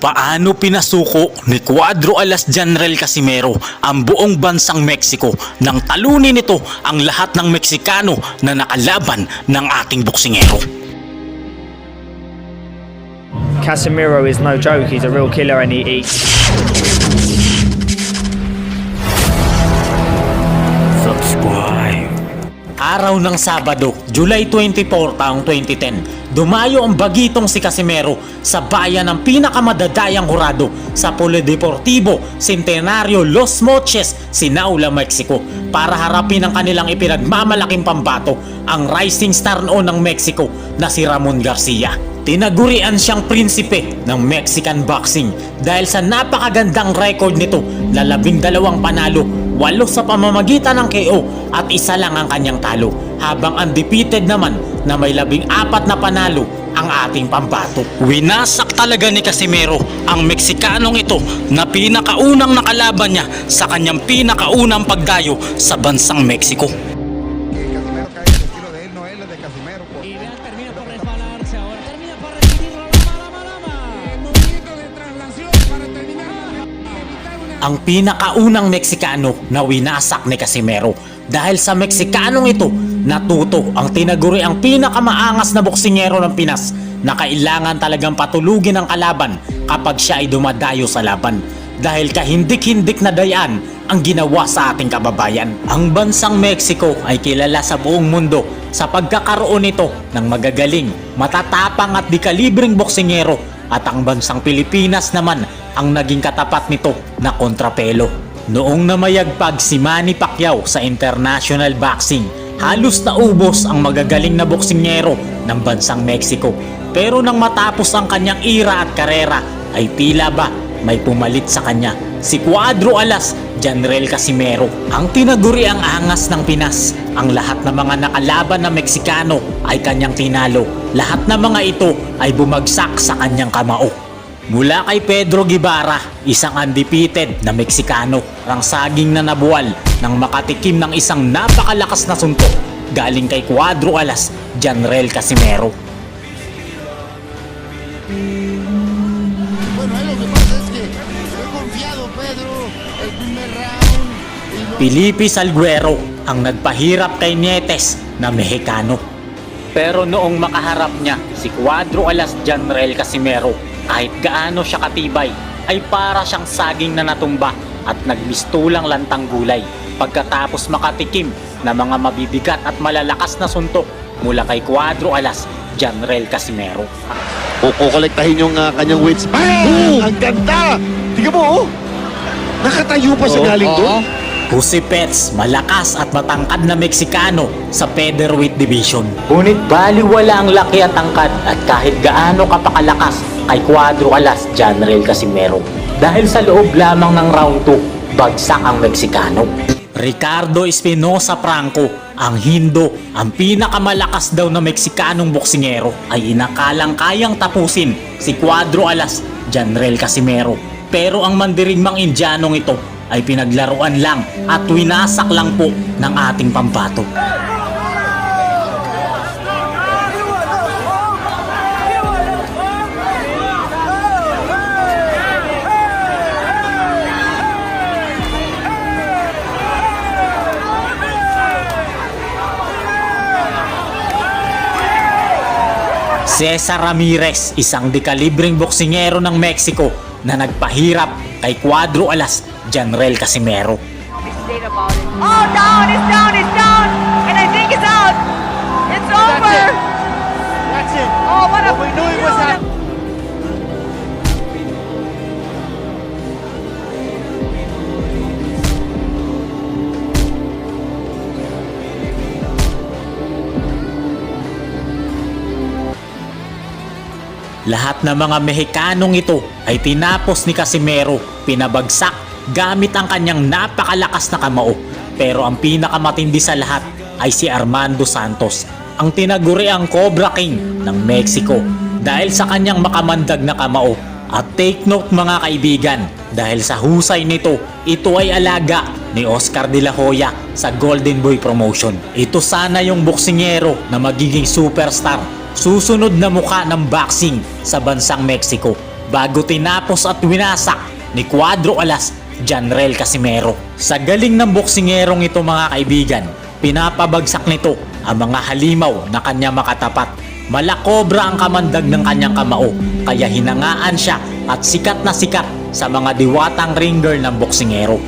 Paano pinasuko ni Cuadro Alas General Casimero ang buong bansang Mexico nang talunin nito ang lahat ng Meksikano na nakalaban ng ating boksingero? Casemiro is no joke. He's a real killer and he eats. Araw ng Sabado, July 24 taong 2010, dumayo ang bagitong si Casimero sa bayan ng pinakamadadayang hurado sa Polideportivo Centenario Los Moches, Sinaula, Mexico para harapin ang kanilang ipinagmamalaking pambato, ang rising star noon ng Mexico na si Ramon Garcia. Tinagurian siyang prinsipe ng Mexican boxing dahil sa napakagandang record nito na labing dalawang panalo, walo sa pamamagitan ng KO at isa lang ang kanyang talo habang undefeated naman na may labing apat na panalo ang ating pambato. Winasak talaga ni Casimero ang Meksikanong ito na pinakaunang nakalaban niya sa kanyang pinakaunang pagdayo sa bansang Mexico. Ang pinakaunang Meksikano na winasak ni Casimero. Dahil sa Meksikanong ito, natuto ang tinaguri ang pinakamaangas na boksingero ng Pinas na kailangan talagang patulugin ang kalaban kapag siya ay dumadayo sa laban. Dahil kahindik-hindik na dayaan ang ginawa sa ating kababayan. Ang bansang Mexico ay kilala sa buong mundo sa pagkakaroon nito ng magagaling, matatapang at dikalibreng boksingero at ang bansang Pilipinas naman ang naging katapat nito na kontrapelo. Noong namayagpag si Manny Pacquiao sa international boxing, halos naubos ang magagaling na boksingero ng bansang Mexico. Pero nang matapos ang kanyang ira at karera, ay tila ba may pumalit sa kanya si Cuadro Alas General Casimero. Ang tinaguri ang angas ng Pinas. Ang lahat ng mga nakalaban na Meksikano ay kanyang tinalo. Lahat ng mga ito ay bumagsak sa kanyang kamao. Mula kay Pedro Guevara, isang undefeated na Meksikano, ang saging na nabuwal ng makatikim ng isang napakalakas na suntok galing kay Cuadro Alas, General Casimero. Felipe Salguero ang nagpahirap kay Nietes na Mexicano. Pero noong makaharap niya si Cuadro Alas General Casimero, kahit gaano siya katibay, ay para siyang saging na natumba at nagmistulang lantang gulay pagkatapos makatikim ng mga mabibigat at malalakas na suntok mula kay Cuadro Alas General Casimero. Kukolektahin yung ah, kanyang weights. Bang! Ang ganda! Tingnan mo, oh! Nakatayo pa siya galing doon. Jose Pets, malakas at matangkad na Meksikano sa featherweight division. Ngunit baliwala ang laki at tangkad at kahit gaano kapakalakas kay Cuadro Alas General Casimero. Dahil sa loob lamang ng round 2, bagsak ang Meksikano. Ricardo Espinosa Franco, ang Hindo, ang pinakamalakas daw na Meksikanong boksingero ay inakalang kayang tapusin si Cuadro Alas General Casimero. Pero ang mandirigmang Indianong ito ay pinaglaruan lang at winasak lang po ng ating pambato. Cesar Ramirez, isang dekalibreng boksingero ng Mexico na nagpahirap kay Cuadro Alas General Casimero. it. Oh, down, it's down, it's down, and I think it's out. It's over. That's it. Oh, what a What we knew it was beautiful- Lahat ng mga Mexikanong ito ay tinapos ni Casimero, pinabagsak gamit ang kanyang napakalakas na kamao. Pero ang pinakamatindi sa lahat ay si Armando Santos, ang tinaguri ang Cobra King ng Mexico dahil sa kanyang makamandag na kamao. At take note mga kaibigan, dahil sa husay nito, ito ay alaga ni Oscar de la Hoya sa Golden Boy Promotion. Ito sana yung boksingero na magiging superstar susunod na muka ng boxing sa bansang Mexico bago tinapos at winasak ni Cuadro Alas Janrel Casimero. Sa galing ng boksingerong ito mga kaibigan, pinapabagsak nito ang mga halimaw na kanya makatapat. Malakobra ang kamandag ng kanyang kamao, kaya hinangaan siya at sikat na sikat sa mga diwatang ringer ng boksingero.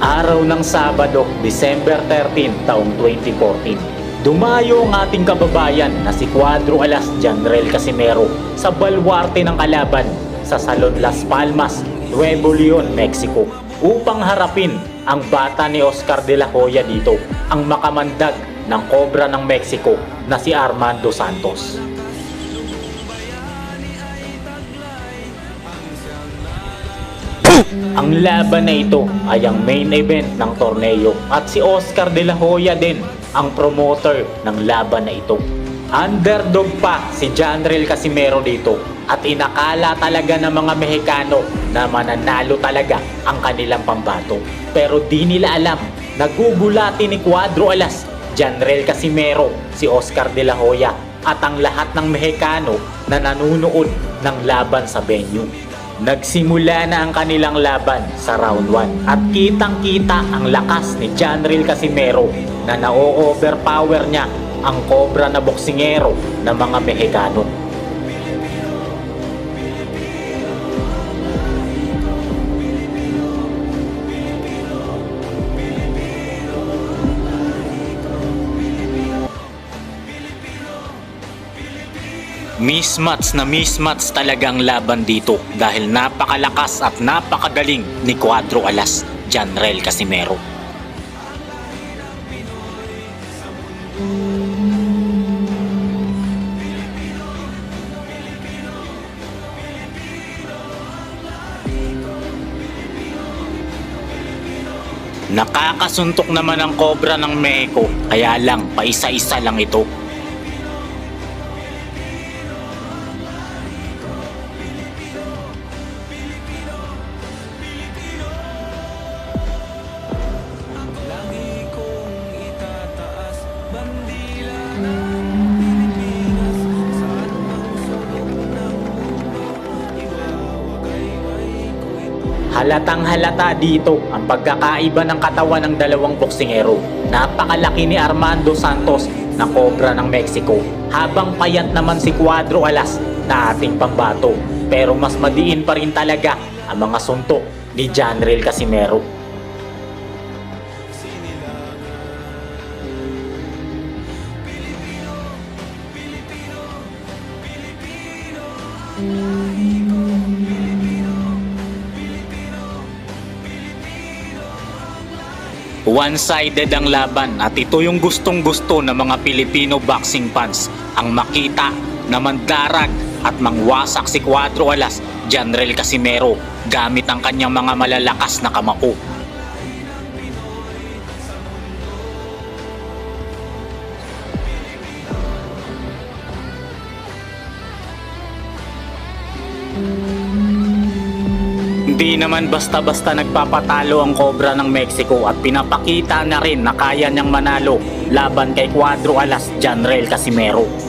Araw ng Sabado, December 13, taong 2014. Dumayo ang ating kababayan na si Cuadro Alas Janrel Casimero sa balwarte ng kalaban sa Salon Las Palmas, Nuevo Leon, Mexico upang harapin ang bata ni Oscar de la Hoya dito, ang makamandag ng Cobra ng Mexico na si Armando Santos. Ang laban na ito ay ang main event ng torneo at si Oscar de la Hoya din ang promoter ng laban na ito. Underdog pa si Janrel Casimero dito at inakala talaga ng mga Mexicano na mananalo talaga ang kanilang pambato. Pero di nila alam, nagugulati ni Cuadro Alas, Janrel Casimero, si Oscar de la Hoya at ang lahat ng Mexicano na nanunood ng laban sa venue. Nagsimula na ang kanilang laban sa round 1 at kitang kita ang lakas ni Janril Casimero na na-overpower niya ang kobra na boksingero ng mga Mexicano. Mismatch na mismatch talagang laban dito dahil napakalakas at napakagaling ni Cuadro Alas, Janrel Casimero. Nakakasuntok naman ang kobra ng Mexico, kaya lang paisa-isa lang ito. Halatang halata dito ang pagkakaiba ng katawan ng dalawang boksingero. Napakalaki ni Armando Santos na kobra ng Mexico habang payat naman si Cuadro Alas na ating pambato. Pero mas madiin pa rin talaga ang mga suntok ni Janril Casimero. One-sided ang laban at ito yung gustong gusto ng mga Pilipino boxing fans ang makita na mandarag at mangwasak si Cuadro Alas, Janrel Casimero gamit ang kanyang mga malalakas na kamao. Hindi naman basta-basta nagpapatalo ang Cobra ng Mexico at pinapakita na rin na kaya niyang manalo laban kay Cuadro Alas Janrel Casimero.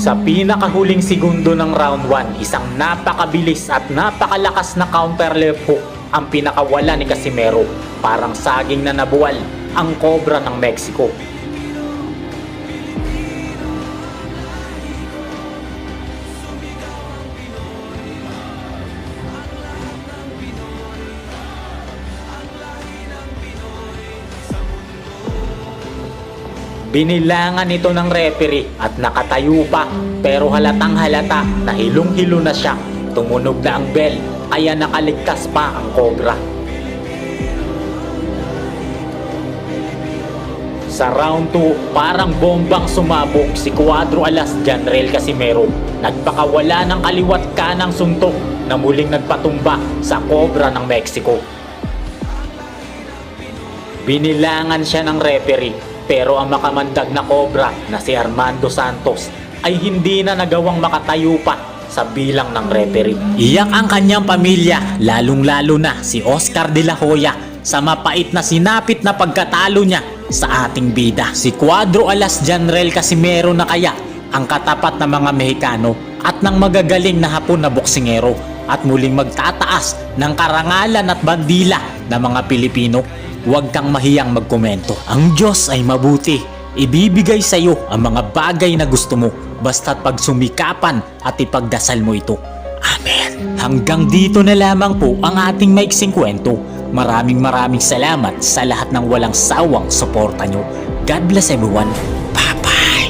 Sa pinakahuling segundo ng round 1, isang napakabilis at napakalakas na counter left hook ang pinakawala ni Casimero. Parang saging na nabuwal ang Cobra ng Mexico. Binilangan ito ng referee at nakatayo pa pero halatang halata na hilong-hilo na siya. Tumunog na ang bell kaya nakaligtas pa ang Cobra. Sa round 2, parang bombang sumabog si Cuadro Alas Janrel Casimero. Nagpakawala ng kaliwat kanang suntok na muling nagpatumba sa Cobra ng Mexico. Binilangan siya ng referee pero ang makamandag na cobra na si Armando Santos ay hindi na nagawang makatayo pa sa bilang ng referee. Iyak ang kanyang pamilya, lalong-lalo na si Oscar de la Hoya sa mapait na sinapit na pagkatalo niya sa ating bida. Si Cuadro Alas Janrel Casimero na kaya ang katapat ng mga Mexicano at ng magagaling na hapon na boksingero at muling magtataas ng karangalan at bandila ng mga Pilipino. Huwag kang mahiyang magkomento. Ang Diyos ay mabuti. Ibibigay sa iyo ang mga bagay na gusto mo basta't pagsumikapan at ipagdasal mo ito. Amen. Hanggang dito na lamang po ang ating maiksing kwento. Maraming maraming salamat sa lahat ng walang sawang suporta nyo. God bless everyone.